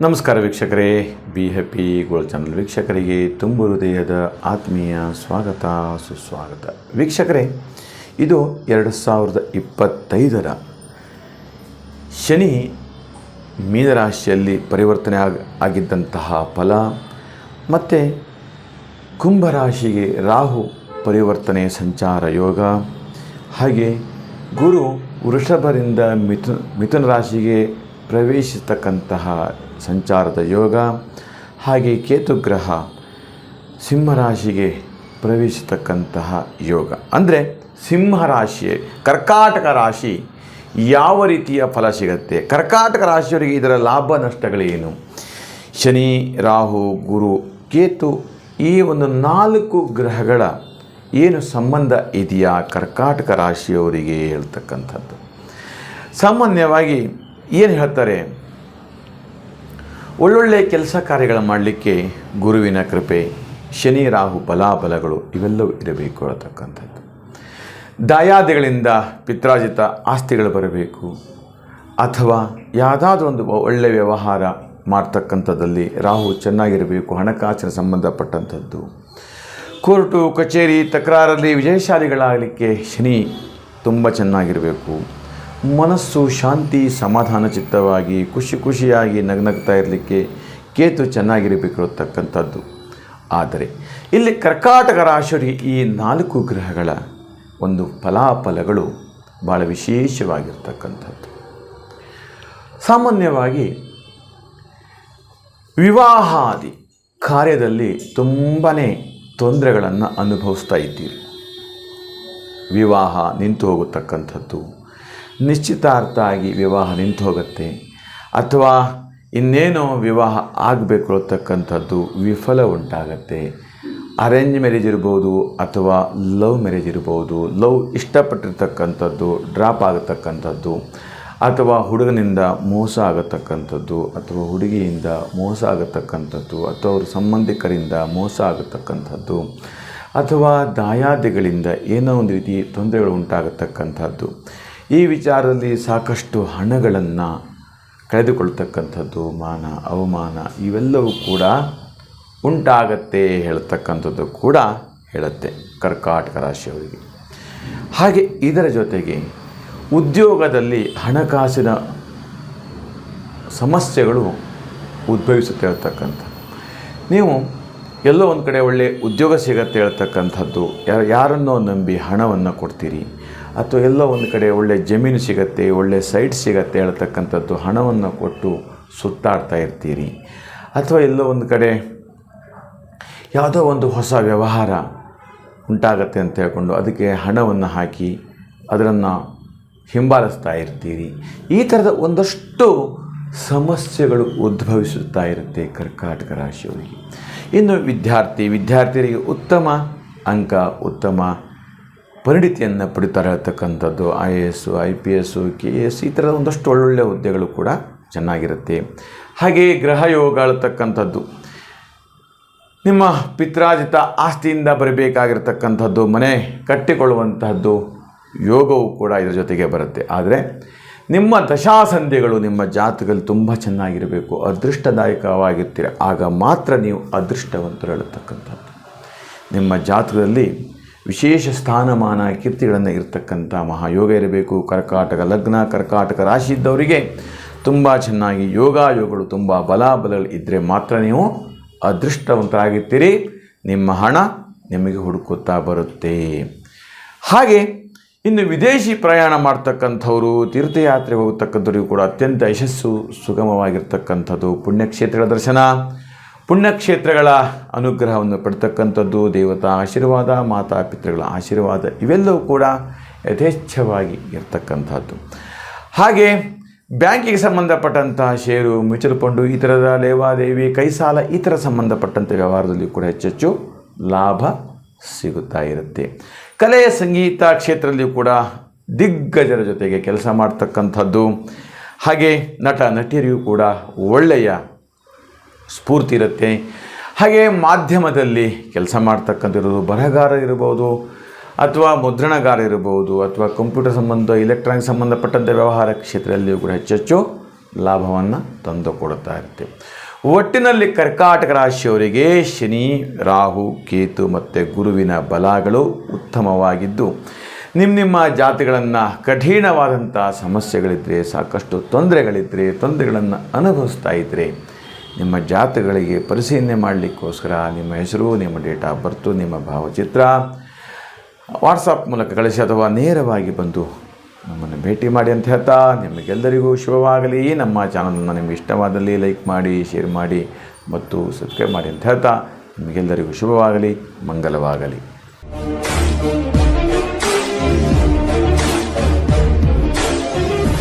ನಮಸ್ಕಾರ ವೀಕ್ಷಕರೇ be happy goal channel ವೀಕ್ಷಕರಿಗೆ ತುಂಬು ಹೃದಯದ ಆತ್ಮೀಯ ಸ್ವಾಗತ, ಸುಸ್ವಾಗತ. ವೀಕ್ಷಕರೇ, ಇದು ಎರಡು ಸಾವಿರದ ಇಪ್ಪತ್ತೈದರ ಶನಿ ಮೀನರಾಶಿಯಲ್ಲಿ ಪರಿವರ್ತನೆ ಆಗ, ಆಗಿದ್ದಂತಹ ಫಲ ಮತ್ತು ಕುಂಭರಾಶಿಗೆ ರಾಹು ಪರಿವರ್ತನೆ ಸಂಚಾರ ಯೋಗ. ಹಾಗೆ ಗುರು ವೃಷಭರಿಂದ ಮಿಥುನ್, ಮಿಥುನ ರಾಶಿಗೆ ಪ್ರವೇಶಿಸತಕ್ಕಂತಹ ಸಂಚಾರದ ಯೋಗ, ಹಾಗೆ ಕೇತುಗ್ರಹ ಸಿಂಹರಾಶಿಗೆ ಪ್ರವೇಶಿಸತಕ್ಕಂತಹ ಯೋಗ. ಅಂದರೆ ಸಿಂಹರಾಶಿ ಕರ್ಕಾಟಕ ರಾಶಿ ಯಾವ ರೀತಿಯ ಫಲ ಸಿಗುತ್ತೆ? ಕರ್ಕಾಟಕ ರಾಶಿಯವರಿಗೆ ಇದರ ಲಾಭ ನಷ್ಟಗಳೇನು? ಶನಿ, ರಾಹು, ಗುರು, ಕೇತು ಈ ಒಂದು ನಾಲ್ಕು ಗ್ರಹಗಳ ಏನು ಸಂಬಂಧ ಇದೆಯಾ? ಕರ್ಕಾಟಕ ರಾಶಿಯವರಿಗೆ ಹೇಳ್ತಕ್ಕಂಥದ್ದು. ಸಾಮಾನ್ಯವಾಗಿ ಏನು ಹೇಳ್ತಾರೆ? ಒಳ್ಳೊಳ್ಳೆ ಕೆಲಸ ಕಾರ್ಯಗಳ ಮಾಡಲಿಕ್ಕೆ ಗುರುವಿನ ಕೃಪೆ, ಶನಿ, ರಾಹು ಬಲಾಬಲಗಳು ಇವೆಲ್ಲವೂ ಇರಬೇಕು ಅನ್ನತಕ್ಕಂಥದ್ದು. ದಾಯಾದಿಗಳಿಂದ ಪಿತ್ರಾಜಿತ ಆಸ್ತಿಗಳು ಬರಬೇಕು. ಅಥವಾ ಯಾವುದಾದ್ರೂ ಒಂದು ಒಳ್ಳೆಯ ವ್ಯವಹಾರ ಮಾಡ್ತಕ್ಕಂಥದ್ದಲ್ಲಿ ರಾಹು ಚೆನ್ನಾಗಿರಬೇಕು, ಹಣಕಾಸಿನ ಸಂಬಂಧಪಟ್ಟಂಥದ್ದು. ಕೋರ್ಟು, ಕಚೇರಿ, ತಕರಾರಲ್ಲಿ ವಿಜಯಶಾಲಿಗಳಾಗಲಿಕ್ಕೆ ಶನಿ ತುಂಬ ಚೆನ್ನಾಗಿರಬೇಕು. ಮನಸ್ಸು ಶಾಂತಿ, ಸಮಾಧಾನ ಚಿತ್ತವಾಗಿ ಖುಷಿ ಖುಷಿಯಾಗಿ ನಗ್ನಗ್ತಾ ಇರಲಿಕ್ಕೆ ಕೇತು ಚೆನ್ನಾಗಿರಬೇಕು ಇರತಕ್ಕಂಥದ್ದು ಆದರೆ ಇಲ್ಲಿ ಕರ್ಕಾಟಕ ರಾಶಿಯವರಿಗೆ ಈ ನಾಲ್ಕು ಗ್ರಹಗಳ ಒಂದು ಫಲಾಫಲಗಳು ಭಾಳ ವಿಶೇಷವಾಗಿರ್ತಕ್ಕಂಥದ್ದು. ಸಾಮಾನ್ಯವಾಗಿ ವಿವಾಹಾದಿ ಕಾರ್ಯದಲ್ಲಿ ತುಂಬಾ ತೊಂದರೆಗಳನ್ನು ಅನುಭವಿಸ್ತಾ ಇದ್ದೀರಿ. ವಿವಾಹ ನಿಂತು ಹೋಗತಕ್ಕಂಥದ್ದು ನಿಶ್ಚಿತಾರ್ಥ ಆಗಿ ವಿವಾಹ ನಿಂತು ಹೋಗುತ್ತೆ ಅಥವಾ ಇನ್ನೇನೋ ವಿವಾಹ ಆಗಬೇಕು ಅಂತಕ್ಕಂಥದ್ದು ವಿಫಲ ಉಂಟಾಗತ್ತೆ. ಅರೇಂಜ್ ಮ್ಯಾರೇಜ್ ಇರ್ಬೋದು ಅಥವಾ ಲವ್ ಮ್ಯಾರೇಜ್ ಇರ್ಬೋದು, ಲವ್ ಇಷ್ಟಪಟ್ಟಿರ್ತಕ್ಕಂಥದ್ದು, ಡ್ರಾಪ್ ಆಗತಕ್ಕಂಥದ್ದು, ಅಥವಾ ಹುಡುಗನಿಂದ ಮೋಸ ಆಗತಕ್ಕಂಥದ್ದು, ಅಥವಾ ಹುಡುಗಿಯಿಂದ ಮೋಸ ಆಗತಕ್ಕಂಥದ್ದು, ಅಥವಾ ಅವ್ರ ಸಂಬಂಧಿಕರಿಂದ ಮೋಸ ಆಗತಕ್ಕಂಥದ್ದು, ಅಥವಾ ದಾಯಾದಿಗಳಿಂದ ಏನೋ ಒಂದು ರೀತಿ ತೊಂದರೆಗಳು ಉಂಟಾಗತಕ್ಕಂಥದ್ದು. ಈ ವಿಚಾರದಲ್ಲಿ ಸಾಕಷ್ಟು ಹಣಗಳನ್ನು ಕಳೆದುಕೊಳ್ತಕ್ಕಂಥದ್ದು, ಮಾನ, ಅವಮಾನ ಇವೆಲ್ಲವೂ ಕೂಡ ಉಂಟಾಗತ್ತೆ ಹೇಳ್ತಕ್ಕಂಥದ್ದು ಕೂಡ ಹೇಳುತ್ತೆ ಕರ್ಕಾಟಕ ರಾಶಿಯವರಿಗೆ. ಹಾಗೆ ಇದರ ಜೊತೆಗೆ ಉದ್ಯೋಗದಲ್ಲಿ ಹಣಕಾಸಿನ ಸಮಸ್ಯೆಗಳು ಉದ್ಭವಿಸುತ್ತೆ ಹೇಳ್ತಕ್ಕಂಥ ನೀವು ಎಲ್ಲೋ ಒಂದು ಕಡೆ ಒಳ್ಳೆ ಉದ್ಯೋಗ ಸಿಗತ್ತೆ ಹೇಳ್ತಕ್ಕಂಥದ್ದು, ಯಾರು, ಯಾರನ್ನೋ ನಂಬಿ ಹಣವನ್ನು ಕೊಡ್ತೀರಿ ಅಥವಾ ಎಲ್ಲೋ ಒಂದು ಕಡೆ ಒಳ್ಳೆ ಜಮೀನು ಸಿಗತ್ತೆ, ಒಳ್ಳೆ ಸೈಟ್ ಸಿಗತ್ತೆ ಹೇಳ್ತಕ್ಕಂಥದ್ದು ಹಣವನ್ನು ಕೊಟ್ಟು ಸುತ್ತಾಡ್ತಾ ಇರ್ತೀರಿ. ಅಥವಾ ಎಲ್ಲೋ ಒಂದು ಕಡೆ ಯಾವುದೋ ಒಂದು ಹೊಸ ವ್ಯವಹಾರ ಉಂಟಾಗತ್ತೆ ಅಂತ ಹೇಳ್ಕೊಂಡು ಅದಕ್ಕೆ ಹಣವನ್ನು ಹಾಕಿ ಅದನ್ನು ಹಿಂಬಾಲಿಸ್ತಾ ಇರ್ತೀರಿ. ಈ ಥರದ ಒಂದಷ್ಟು ಸಮಸ್ಯೆಗಳು ಉದ್ಭವಿಸುತ್ತಾ ಇರುತ್ತೆ ಕರ್ಕಾಟಕ ರಾಶಿಯವರಿಗೆ. ಇನ್ನು ವಿದ್ಯಾರ್ಥಿ, ವಿದ್ಯಾರ್ಥಿಯರಿಗೆ ಉತ್ತಮ ಅಂಕ, ಉತ್ತಮ ಪರಿಣಿತಿಯನ್ನು ಪಡಿತಾರೆ ಇರತಕ್ಕಂಥದ್ದು I A S I P S K S ಈ ಥರದ ಒಂದಷ್ಟು ಒಳ್ಳೊಳ್ಳೆ ಹುದ್ದೆಗಳು ಕೂಡ ಚೆನ್ನಾಗಿರುತ್ತೆ. ಹಾಗೆಯೇ ಗ್ರಹ ಯೋಗ ಹೇಳ್ತಕ್ಕಂಥದ್ದು ನಿಮ್ಮ ಪಿತ್ರಾಜಿತ ಆಸ್ತಿಯಿಂದ ಬರಬೇಕಾಗಿರ್ತಕ್ಕಂಥದ್ದು, ಮನೆ ಕಟ್ಟಿಕೊಳ್ಳುವಂತಹದ್ದು, ಯೋಗವು ಕೂಡ ಇದರ ಜೊತೆಗೆ ಬರುತ್ತೆ. ಆದರೆ ನಿಮ್ಮ ದಶಾಸಂಧಿಗಳು ನಿಮ್ಮ ಜಾತಕದಲ್ಲಿ ತುಂಬ ಚೆನ್ನಾಗಿರಬೇಕು, ಅದೃಷ್ಟದಾಯಕವಾಗಿರ್ತೀರ. ಆಗ ಮಾತ್ರ ನೀವು ಅದೃಷ್ಟವಂತರು ಹೇಳತಕ್ಕಂಥದ್ದು. ನಿಮ್ಮ ಜಾತಕದಲ್ಲಿ ವಿಶೇಷ ಸ್ಥಾನಮಾನ, ಕೀರ್ತಿಗಳನ್ನು ಇರತಕ್ಕಂಥ ಮಹಾಯೋಗ ಇರಬೇಕು. ಕರ್ಕಾಟಕ ಲಗ್ನ, ಕರ್ಕಾಟಕ ರಾಶಿ ಇದ್ದವರಿಗೆ ತುಂಬ ಚೆನ್ನಾಗಿ ಯೋಗಾಯೋಗಗಳು, ತುಂಬ ಬಲಾಬಲಗಳು ಇದ್ದರೆ ಮಾತ್ರ ನೀವು ಅದೃಷ್ಟವಂತರಾಗಿರ್ತೀರಿ. ನಿಮ್ಮ ಹಣ ನಿಮಗೆ ಹುಡುಕುತ್ತಾ ಬರುತ್ತೆ. ಹಾಗೆ ಇನ್ನು ವಿದೇಶಿ ಪ್ರಯಾಣ ಮಾಡ್ತಕ್ಕಂಥವರು ತೀರ್ಥಯಾತ್ರೆ ಹೋಗ್ತಕ್ಕಂಥವ್ರಿಗೂ ಕೂಡ ಅತ್ಯಂತ ಯಶಸ್ಸು, ಸುಗಮವಾಗಿರ್ತಕ್ಕಂಥದ್ದು ಪುಣ್ಯಕ್ಷೇತ್ರಗಳ ದರ್ಶನ. ಪುಣ್ಯಕ್ಷೇತ್ರಗಳ ಅನುಗ್ರಹವನ್ನು ಪಡ್ತಕ್ಕಂಥದ್ದು, ದೇವತಾ ಆಶೀರ್ವಾದ, ಮಾತಾ ಪಿತೃಗಳ ಆಶೀರ್ವಾದ, ಇವೆಲ್ಲವೂ ಕೂಡ ಯಥೇಚ್ಛವಾಗಿ ಇರ್ತಕ್ಕಂಥದ್ದು. ಹಾಗೆ, ಬ್ಯಾಂಕಿಗೆ ಸಂಬಂಧಪಟ್ಟಂತಹ ಷೇರು, ಮ್ಯೂಚುವಲ್ ಫಂಡು, ಈ ಥರದ ಲೇವಾದೇವಿ ಕೈ ಸಾಲ ಈ ಥರ ಸಂಬಂಧಪಟ್ಟಂಥ ವ್ಯವಹಾರದಲ್ಲಿ ಕೂಡ ಹೆಚ್ಚೆಚ್ಚು ಲಾಭ ಸಿಗುತ್ತಾ ಇರುತ್ತೆ. ಕಲೆ ಸಂಗೀತ ಕ್ಷೇತ್ರದಲ್ಲಿಯೂ ಕೂಡ ದಿಗ್ಗಜರ ಜೊತೆಗೆ ಕೆಲಸ ಮಾಡ್ತಕ್ಕಂಥದ್ದು. ಹಾಗೆ, ನಟ, ನಟಿಯರಿಗೂ ಕೂಡ ಒಳ್ಳೆಯ ಸ್ಫೂರ್ತಿ ಇರುತ್ತೆ. ಹಾಗೆ ಮಾಧ್ಯಮದಲ್ಲಿ ಕೆಲಸ ಮಾಡ್ತಕ್ಕಂಥಿರೋದು ಬರಹಗಾರ ಇರ್ಬೋದು, ಅಥವಾ ಮುದ್ರಣಗಾರ ಇರಬಹುದು ಅಥವಾ ಕಂಪ್ಯೂಟರ್ ಸಂಬಂಧ ಇಲೆಕ್ಟ್ರಾನಿಕ್ ಸಂಬಂಧಪಟ್ಟಂಥ ವ್ಯವಹಾರ ಕ್ಷೇತ್ರದಲ್ಲಿಯೂ ಕೂಡ ಹೆಚ್ಚೆಚ್ಚು ಲಾಭವನ್ನು ತಂದು ಇರುತ್ತೆ. ಒಟ್ಟಿನಲ್ಲಿ ಕರ್ಕಾಟಕ ರಾಶಿಯವರಿಗೆ ಶನಿ, ರಾಹು, ಕೇತು ಮತ್ತು ಗುರುವಿನ ಬಲಗಳು ಉತ್ತಮವಾಗಿದ್ದು ನಿಮ್ಮ ನಿಮ್ಮ ಜಾತಿಗಳನ್ನು ಕಠಿಣವಾದಂಥ ಸಮಸ್ಯೆಗಳಿದ್ದರೆ ಸಾಕಷ್ಟು ತೊಂದರೆಗಳಿದ್ದರೆ ತೊಂದರೆಗಳನ್ನು ಅನುಭವಿಸ್ತಾ ಇದ್ದರೆ ನಿಮ್ಮ ಜಾತಗಳಿಗೆ ಪರಿಶೀಲನೆ ಮಾಡಲಿಕ್ಕೋಸ್ಕರ ನಿಮ್ಮ ಹೆಸರು, ನಿಮ್ಮ ಡೇಟ್ ಆಫ್ ಬರ್ತು, ನಿಮ್ಮ ಭಾವಚಿತ್ರ ವಾಟ್ಸಪ್ ಮೂಲಕ ಕಳಿಸಿ ಅಥವಾ ನೇರವಾಗಿ ಬಂದು ನಮ್ಮನ್ನು ಭೇಟಿ ಮಾಡಿ ಅಂತ ಹೇಳ್ತಾ ನಿಮಗೆಲ್ಲರಿಗೂ ಶುಭವಾಗಲಿ. ನಮ್ಮ ಚಾನಲನ್ನು ನಿಮಗೆ ಇಷ್ಟವಾದಲ್ಲಿ ಲೈಕ್ ಮಾಡಿ, ಶೇರ್ ಮಾಡಿ ಮತ್ತು ಸಬ್ಸ್ಕ್ರೈಬ್ ಮಾಡಿ ಅಂತ ಹೇಳ್ತಾ ನಿಮಗೆಲ್ಲರಿಗೂ ಶುಭವಾಗಲಿ, ಮಂಗಲವಾಗಲಿ.